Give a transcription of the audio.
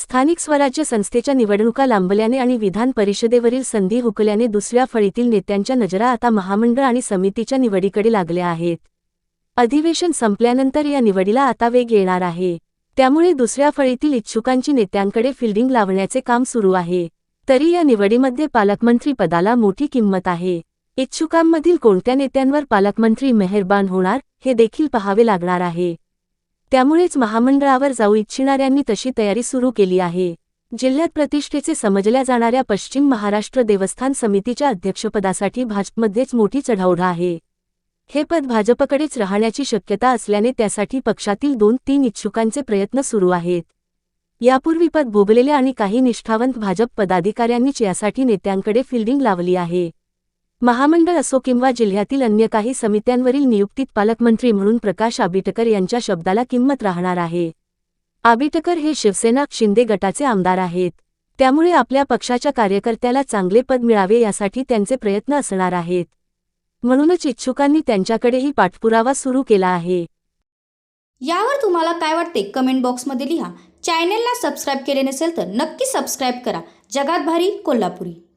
स्थानिक स्वराज्य संस्थेच्या निवडणुका लांबल्याने आणि विधान परिषदेवरील संधी हुकल्याने दुसऱ्या फळीतील नेत्यांच्या नजरा आता महामंडळ आणि समितीच्या निवडीकडे लागल्या आहेत. अधिवेशन संपल्यानंतर या निवडीला आता वेग येणार आहे. त्यामुळे दुसऱ्या फळीतील इच्छुकांची नेत्यांकडे फिल्डिंग लावण्याचे काम सुरू आहे. तरी या निवडीमध्ये पालकमंत्री पदाला मोठी किंमत आहे. इच्छुकांमधील कोणत्या नेत्यांवर पालकमंत्री मेहरबान होणार हे देखील पाहावे लागणार आहे. त्यामुळेच महामंडळावर जाऊ इच्छिणाऱ्यांनी तशी तयारी सुरू केली आहे. जिल्ह्यात प्रतिष्ठेचे समजल्या जाणाऱ्या पश्चिम महाराष्ट्र देवस्थान समितीच्या अध्यक्षपदासाठी भाजपमध्येच मोठी चढाओढ आहे. हे पद भाजपकडेच राहण्याची शक्यता असल्याने त्यासाठी पक्षातील दोन तीन इच्छुकांचे प्रयत्न सुरू आहेत. यापूर्वी पद भोगलेल्या आणि काही निष्ठावंत भाजप पदाधिकाऱ्यांनीच यासाठी नेत्यांकडे फिल्डिंग लावली आहे. महामंडळ असो किंवा जिल्ह्यातील अन्य काही समित्यांवरील नियुक्तीत पालकमंत्री म्हणून प्रकाश आबिटकर यांच्या शब्दाला किंमत राहणार आहे. आबिटकर हे शिवसेना शिंदे गटाचे आमदार आहेत. त्यामुळे आपल्या पक्षाच्या कार्यकर्त्याला चांगले पद मिळावे यासाठी त्यांचे प्रयत्न असणार आहेत. म्हणूनच इच्छुकांनी त्यांच्याकडेही पाठपुरावा सुरू केला आहे. यावर तुम्हाला काय वाटते? कमेंट बॉक्समध्ये लिहा. चॅनेलला सबस्क्राईब केले नसेल तर नक्की सबस्क्राईब करा. जगात भारी कोल्हापुरी.